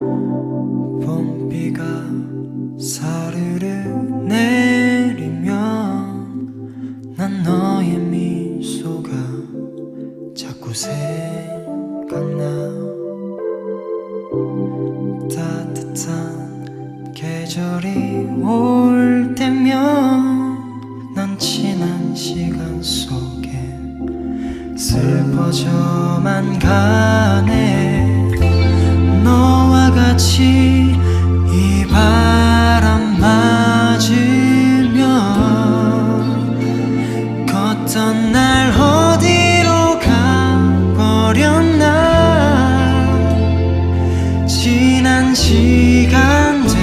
봄비가 사르르 내리면 난 너의 미소가 자꾸 생각나. 따뜻한 계절이 올 때면 난 지난 시간 속에 슬퍼져만 가네 이 바람 맞으며 걷던 날 어디로 가버렸나? 지난 시간들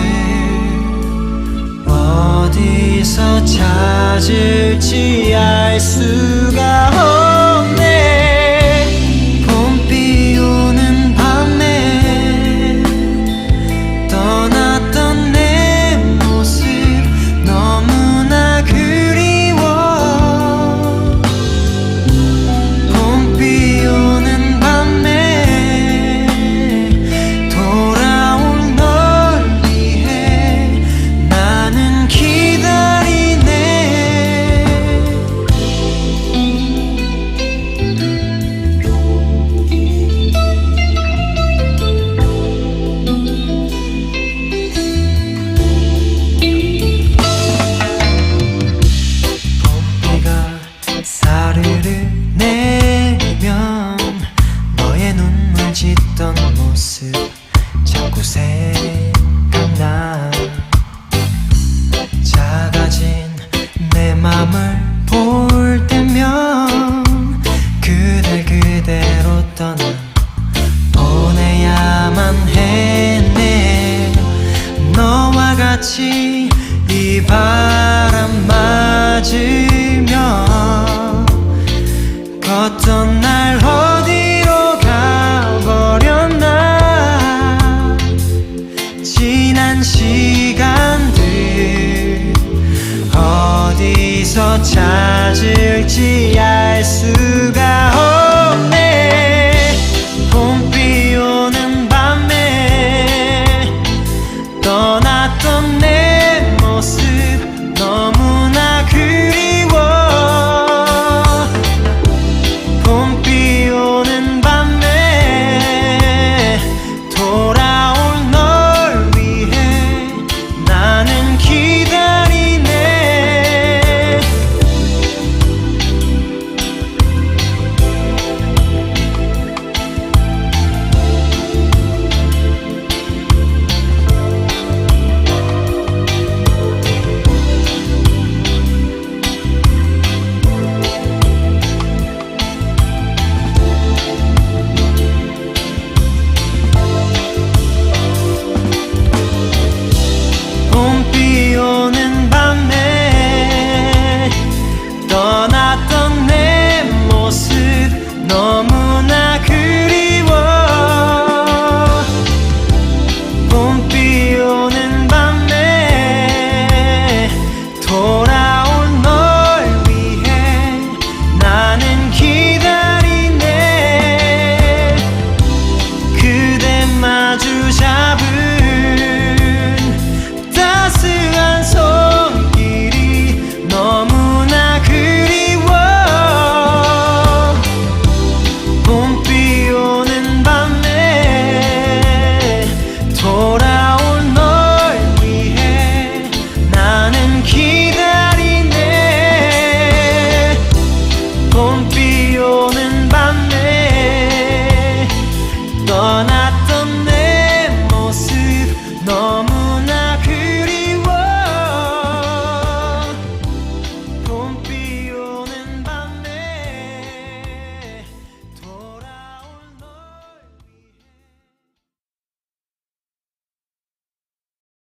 어디서 찾을지 알 수가 짓던 모습 자꾸 생각나. 작아진 내 맘을 볼 때면 그대 그대로 떠나 보내야만 했네. 너와 같이 이 바람 맞으며 지난 시간들 어디서 찾을지 알 수가